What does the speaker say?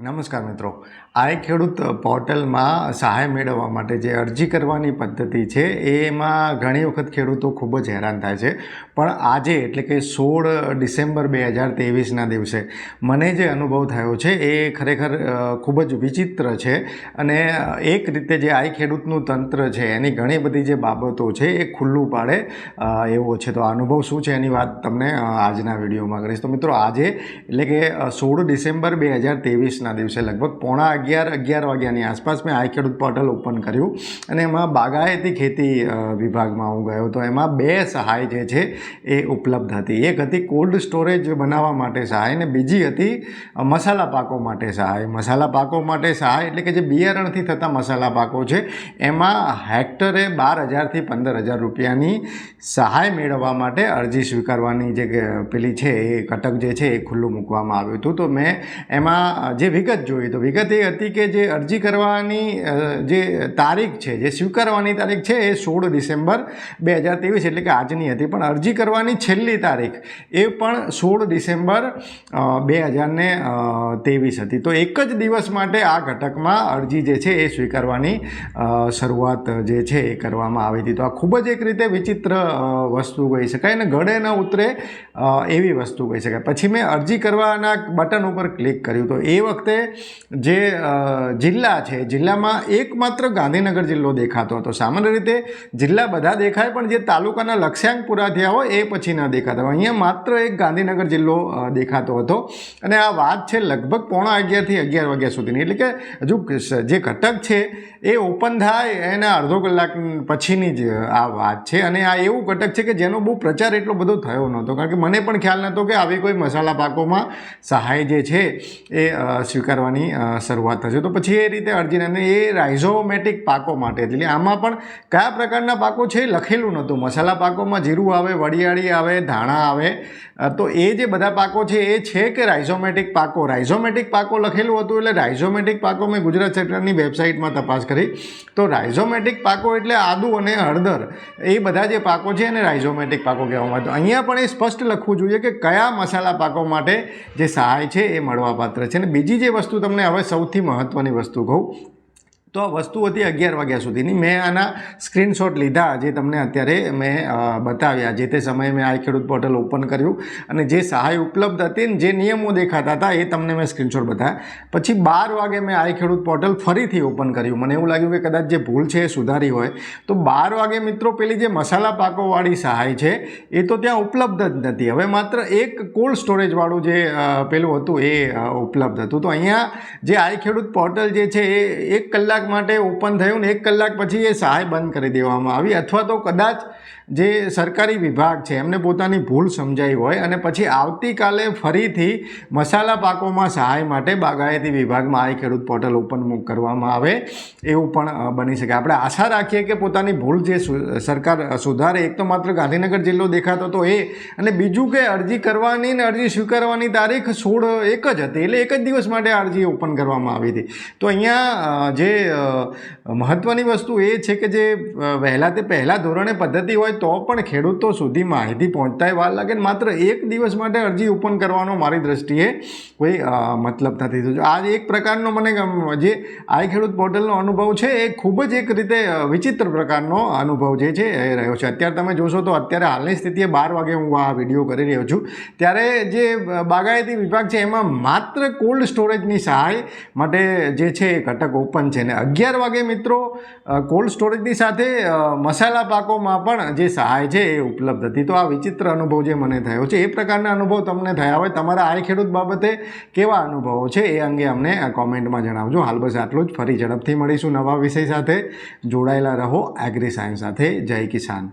નમસ્કાર મિત્રો. આ એક ખેડૂત પોર્ટલમાં સહાય મેળવવા માટે જે અરજી કરવાની પદ્ધતિ છે, એમાં ઘણી વખત ખેડૂતો ખૂબ જ હેરાન થાય છે. પણ આજે એટલે કે સોળ ડિસેમ્બર બે હજાર ત્રેવીસના દિવસે મને જે અનુભવ થયો છે, એ ખરેખર ખૂબ જ વિચિત્ર છે. અને એક રીતે જે આ ખેડૂતનું તંત્ર છે, એની ઘણી બધી જે બાબતો છે, એ ખુલ્લું પાડે એવો છે. તો આ અનુભવ શું છે એની વાત તમને આજના વિડીયોમાં કરીશ. તો મિત્રો, આજે એટલે કે સોળ ડિસેમ્બર બે હજાર ત્રેવીસના દિવસે લગભગ પોણા અગિયાર અગિયાર વાગ્યાની આસપાસ મેં આઈ ખેડૂત પોર્ટલ ઓપન કર્યું અને એમાં બાગાયતી ખેતી વિભાગમાં હું ગયો તો એમાં બે સહાય જે છે એ ઉપલબ્ધ હતી. એક હતી કોલ્ડ સ્ટોરેજ બનાવવા માટે સહાય અને બીજી હતી મસાલા પાકો માટે સહાય. મસાલા પાકો માટે સહાય એટલે કે જે બિયારણથી થતા મસાલા પાકો છે, એમાં હેક્ટરે બાર હજારથી પંદર હજાર રૂપિયાની સહાય મેળવવા માટે અરજી સ્વીકારવાની જે પેલી છે એ કટક જે છે એ ખુલ્લું મૂકવામાં આવ્યું હતું. તો મેં એમાં જે વિગત જોઈએ તો વિગત એ હતી કે જે અરજી કરવાની જે તારીખ છે, જે સ્વીકારવાની તારીખ છે, એ સોળ ડિસેમ્બર બે હજાર ત્રેવીસ, એટલે કે આજની હતી. પણ અરજી કરવાની છેલ્લી તારીખ એ પણ સોળ ડિસેમ્બર બે હજારને ત્રેવીસ હતી. તો એક જ દિવસ માટે આ ઘટકમાં અરજી જે છે એ સ્વીકારવાની શરૂઆત જે છે એ કરવામાં આવી હતી. તો આ ખૂબ જ એક રીતે વિચિત્ર વસ્તુ કહી શકાય અને ગળે ન ઉતરે એવી વસ્તુ કહી શકાય. પછી મેં અરજી કરવાના બટન ઉપર ક્લિક કર્યું. તો એ વખતે જે જિલ્લા છે, જિલ્લામાં એકમાત્ર ગાંધીનગર જિલ્લો દેખાતો હતો. સામાન્ય રીતે જિલ્લા બધા દેખાય, પણ જે તાલુકાના લક્ષ્યાંક પૂરા થયા હોય, એ પછી ન દેખાતા હોય. અહીંયા માત્ર એક ગાંધીનગર જિલ્લો દેખાતો હતો. અને આ વાત છે લગભગ પોણા અગિયારથી અગિયાર વાગ્યા સુધીની. એટલે કે હજુ જે ઘટક છે, એ ઓપન થાય એના અડધો કલાક પછીની જ આ વાત છે. અને આ એવું ઘટક છે કે જેનો બહુ પ્રચાર એટલો બધો થયો નહોતો. કારણ કે મને પણ ખ્યાલ નહોતો કે આવી કોઈ મસાલા પાકોમાં સહાય જે છે, એ સ્વીકારવાની શરૂઆત થશે. તો પછી એ રીતે અરજીને એ રાઇઝોમેટિક પાકો માટે, એટલે આમાં પણ કયા પ્રકારના પાકો છે લખેલું નહોતું. મસાલા પાકોમાં જીરું આવે વડિયાળી આવે, ધાણા આવે. તો એ જે બધા પાકો છે એ છે કે રાઇઝોમેટિક પાકો? રાઇઝોમેટિક પાકો લખેલું હતું એટલે રાઇઝોમેટિક પાકો મેં ગુજરાત સરકારની વેબસાઇટમાં તપાસ કરી. તો રાઇઝોમેટિક પાકો એટલે આદુ અને હળદર. એ બધા જે પાકો છે એને રાઇઝોમેટિક પાકો કહેવામાં આવે. તો અહીંયા પણ એ સ્પષ્ટ લખવું જોઈએ કે કયા મસાલા પાકો માટે જે સહાય છે એ મળવાપાત્ર છે. અને બીજી જે વસ્તુ તમને હવે સૌથી મહત્ત્વની વસ્તુ કહું. તો આ વસ્તુ હતી અગિયાર વાગ્યા સુધીની. મેં આના સ્ક્રીનશોટ લીધા જે તમને અત્યારે મેં બતાવ્યા જે તે સમયે મેં આ ખેડૂત પોર્ટલ ઓપન કર્યું અને જે સહાય ઉપલબ્ધ હતી ને જે નિયમો દેખાતા હતા એ તમને મેં સ્ક્રીનશોટ બતાવ્યા. પછી બાર વાગે મેં આ ખેડૂત પોર્ટલ ફરીથી ઓપન કર્યું. મને એવું લાગ્યું કે કદાચ જે ભૂલ છે એ સુધારી હોય. તો બાર વાગે મિત્રો પેલી જે મસાલા પાકોવાળી સહાય છે એ તો ત્યાં ઉપલબ્ધ જ નથી. હવે માત્ર એક કોલ્ડ સ્ટોરેજવાળું જે પેલું હતું એ ઉપલબ્ધ હતું. તો અહીંયા જે આ ખેડૂત પોર્ટલ જે છે એ એક કલાક માટે ઓપન થયું ને એક કલાક પછી એ સહાય બંધ કરી દેવામાં આવી. અથવા તો કદાચ જે સરકારી વિભાગ છે, એમને પોતાની ભૂલ સમજાઈ હોય અને પછી આવતીકાલે ફરીથી મસાલા પાકોમાં સહાય માટે બાગાયતી વિભાગમાં આ ખેડૂત પોર્ટલ ઓપન કરવામાં આવે એવું પણ બની શકે. આપણે આશા રાખીએ કે પોતાની ભૂલ જે સરકાર સુધારે, એક તો માત્ર ગાંધીનગર જિલ્લો દેખાતો તો એ, અને બીજું કે અરજી કરવાની ને અરજી સ્વીકારવાની તારીખ સોળ એક જ હતી, એટલે એક જ દિવસ માટે અરજી ઓપન કરવામાં આવી હતી. તો અહીંયા જે મહત્ત્વની વસ્તુ એ છે કે જે વહેલા તે પહેલાં ધોરણે પદ્ધતિ હોય તો પણ ખેડૂતો સુધી માહિતી પહોંચતાય વાર લાગે માત્ર એક દિવસ માટે અરજી ઓપન કરવાનો મારી દ્રષ્ટિએ કોઈ મતલબ નથી આ એક પ્રકારનો મને જે આઈ ખેડૂત પોર્ટલનો અનુભવ છે એ ખૂબ જ એક રીતે વિચિત્ર પ્રકારનો અનુભવ જે છે એ રહ્યો છે. અત્યારે તમે જોશો તો અત્યારે હાલની સ્થિતિએ બાર વાગે હું આ વીડિયો કરી રહ્યો છું. ત્યારે જે બાગાયતી વિભાગ છે એમાં માત્ર કોલ્ડ સ્ટોરેજની સહાય માટે જે છે એ ઘટક ઓપન છે ને અગિયાર વાગે મિત્રો કોલ્ડ સ્ટોરેજની સાથે મસાલા પાકોમાં પણ જે સહાય છે એ ઉપલબ્ધ હતી. તો આ વિચિત્ર અનુભવ જે મને થયો છે, એ પ્રકારના અનુભવ તમને થયા હોય, તમારા આ ખેડૂત બાબતે કેવા અનુભવો છે એ અંગે અમને કોમેન્ટમાં જણાવજો. હાલ બસ આટલું જ. ફરી ઝડપથી મળીશું નવા વિષય સાથે. જોડાયેલા રહો એગ્રી સાયન્સ સાથે. જય કિસાન.